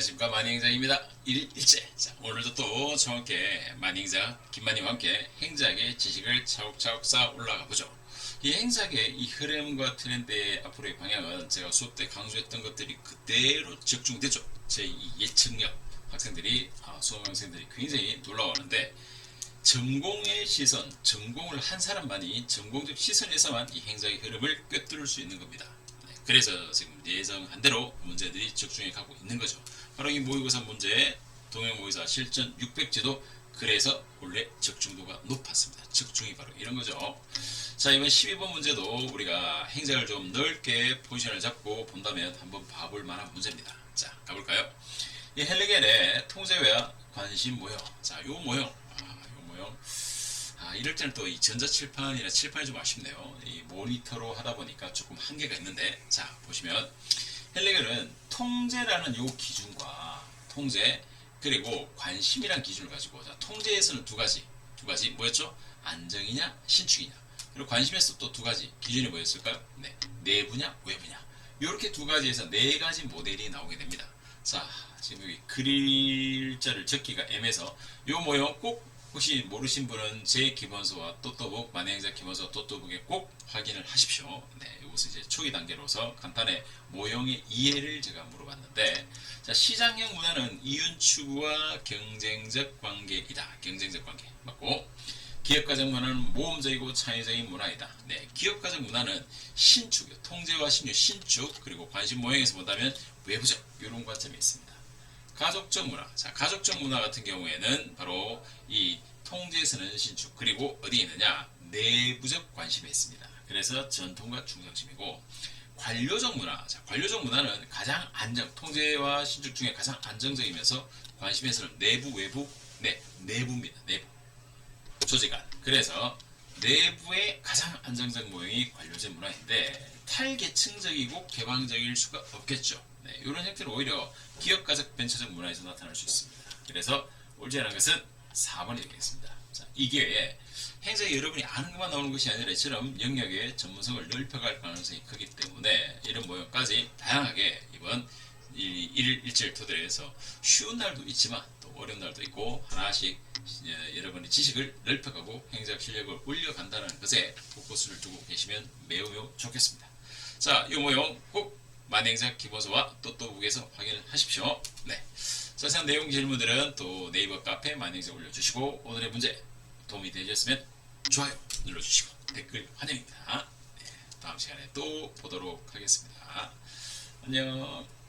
안녕하십니까 만행자입니다. 1일째 자, 오늘도 또 저와 함께 만행자 김만희와 함께 행작의 지식을 차곡차곡 쌓아 올라가 보죠. 이 행작의 이 흐름과 트렌드의 앞으로의 방향은 제가 수업 때 강조했던 것들이 그대로 적중되죠. 제이 예측력 학생들이 아, 수험생들이 굉장히 놀라워하는데 전공의 시선, 전공을 한 사람만이 전공적 시선에서만 이 행작의 흐름을 꿰뚫을 수 있는 겁니다. 네, 그래서 지금 예정한 대로 문제들이 적중해 가고 있는 거죠. 바로 이 모의고사 문제, 동영 모의고사 실전 600제도 그래서 원래 적중도가 높았습니다. 적중이 바로 이런 거죠. 자 이번 12번 문제도 우리가 행작을 좀 넓게 포지션을 잡고 본다면 한번 봐볼 만한 문제입니다. 자 가볼까요? 이 헬리겔의 통제와 관심 모형. 자, 요 모형. 아, 요 이럴 때는 또 이 전자칠판이나 칠판이 좀 아쉽네요. 이 모니터로 하다 보니까 조금 한계가 있는데, 자, 보시면 헬리겔은 통제라는 요 기준과 통제, 그리고 관심이란 기준을 가지고, 자, 통제에서는 두 가지, 두 가지, 뭐였죠? 안정이냐, 신축이냐. 그리고 관심에서 또 두 가지, 기준이 뭐였을까요? 네, 내부냐, 외부냐. 이렇게 두 가지에서 네 가지 모델이 나오게 됩니다. 자, 지금 여기 글자를 적기가 애매해서 이 모형 꼭 혹시 모르신 분은 제 기본서와 또또북 만행자 기본서 또또북에 꼭 확인을 하십시오. 네, 이것은 이제 초기 단계로서 간단히 모형의 이해를 제가 물어봤는데, 자 시장형 문화는 이윤 추구와 경쟁적 관계이다. 경쟁적 관계 맞고. 기업가적 문화는 모험적이고 창의적인 문화이다. 네, 기업가적 문화는 신축, 통제와 신유, 신축 그리고 관심 모형에서 본다면 외부적 이런 관점이 있습니다. 가족적 문화, 자 가족적 문화 같은 경우에는 바로 이 통제에서는 신축 그리고 어디 있느냐 내부적 관심에 있습니다. 그래서 전통과 중성심이고 관료적 문화, 자 관료적 문화는 가장 안정, 통제와 신축 중에 가장 안정적이면서 관심에서는 내부, 외부, 네 내부입니다. 내부. 조직안. 그래서 내부의 가장 안정적 모형이 관료제 문화인데 탈계층적이고 개방적일 수가 없겠죠. 네, 이런 형태로 오히려 기업가적 벤처적 문화에서 나타날 수 있습니다. 그래서 않은 것은 4번이 되겠습니다. 자, 이 기회에 행사에 여러분이 아는 것만 나오는 것이 아니라 이처럼 영역의 전문성을 넓혀갈 가능성이 크기 때문에 이런 모형까지 다양하게 이번 이 일일 일주일 토대에서 쉬운 날도 있지만 또 어려운 날도 있고 하나씩 예, 여러분의 지식을 넓혀가고 행작 실력을 올려간다는 것에 포커스를 두고 계시면 매우 좋겠습니다. 자, 이 모형 꼭 만행작 기본서와 또또북에서 확인을 하십시오. 네. 자세한 내용 질문들은 또 네이버 카페 만행작 올려주시고 오늘의 문제 도움이 되셨으면 좋아요 눌러주시고 댓글 환영입니다. 네, 다음 시간에 또 보도록 하겠습니다. 안녕.